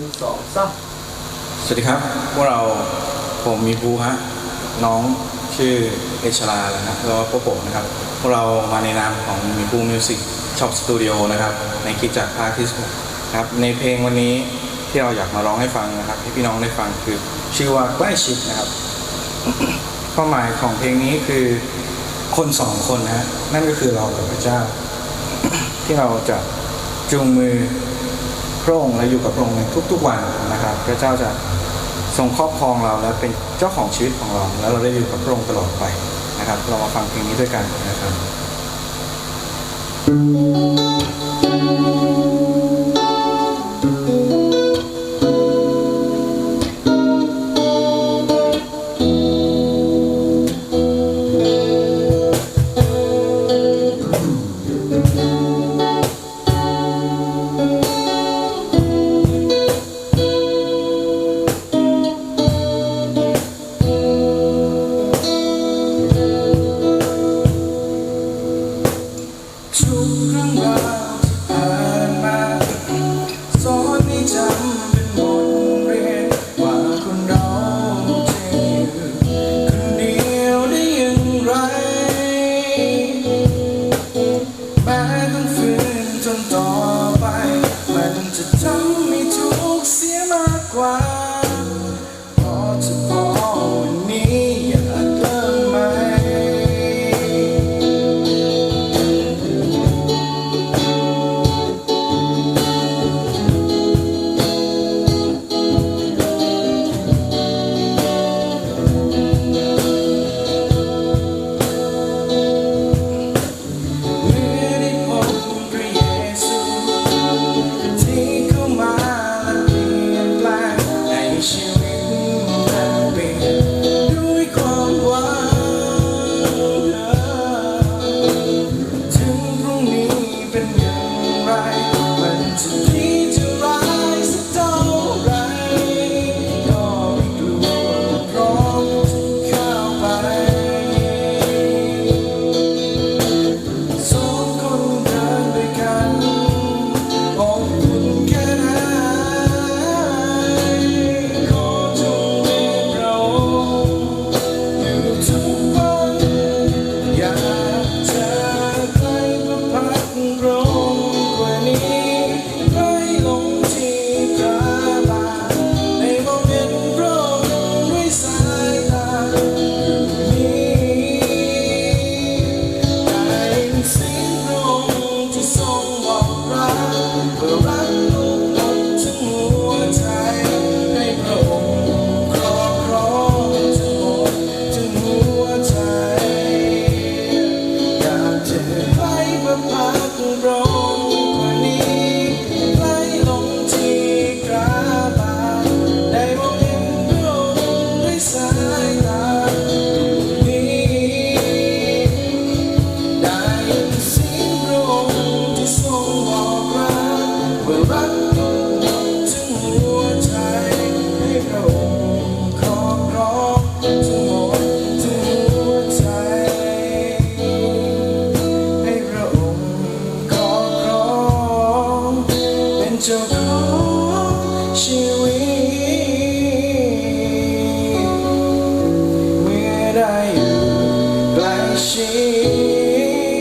งสองสามสวัสดีครับ พวกเราผมมีภูฮะน้องชื่อเอชลาแล้วนะแล้วก็พวกผมนะครับ พวกเรามาในนามของมีภูมิวสิกช็อปสตูดิโอนะครับ ในคิดจากภาคที่สิบครับ ในเพลงวันนี้ที่เราอยากมาร้องให้ฟังนะครับให้พี่น้องได้ฟังคือชื่อว่าใกล้ชิดนะครับความหมายของเพลงนี้คือคนสองคนนะนั่นก็คือเรากับพระเจ้า ที่เราจะจูงมือ ระองค์และอยู่กับพระองค์ในทุกๆวันนะครับ พระเจ้าจะทรงครอบครองเราและเป็นเจ้าของชีวิตของเรา แล้วเราได้อยู่กับพระองค์ตลอดไปนะครับ เรามาฟังเพลงนี้ด้วยกันนะครับ รื่องราวที่ผ่านมาสอนให้จำเป็นบทเรียนว่าคนเราจะอยู่คนเดียวได้อย่างไร แม้ต้องฝืนจนต่อ พั ชิ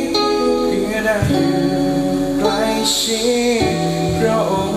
ดเพื่อได้อยู่ใกล้ชิดพระองค์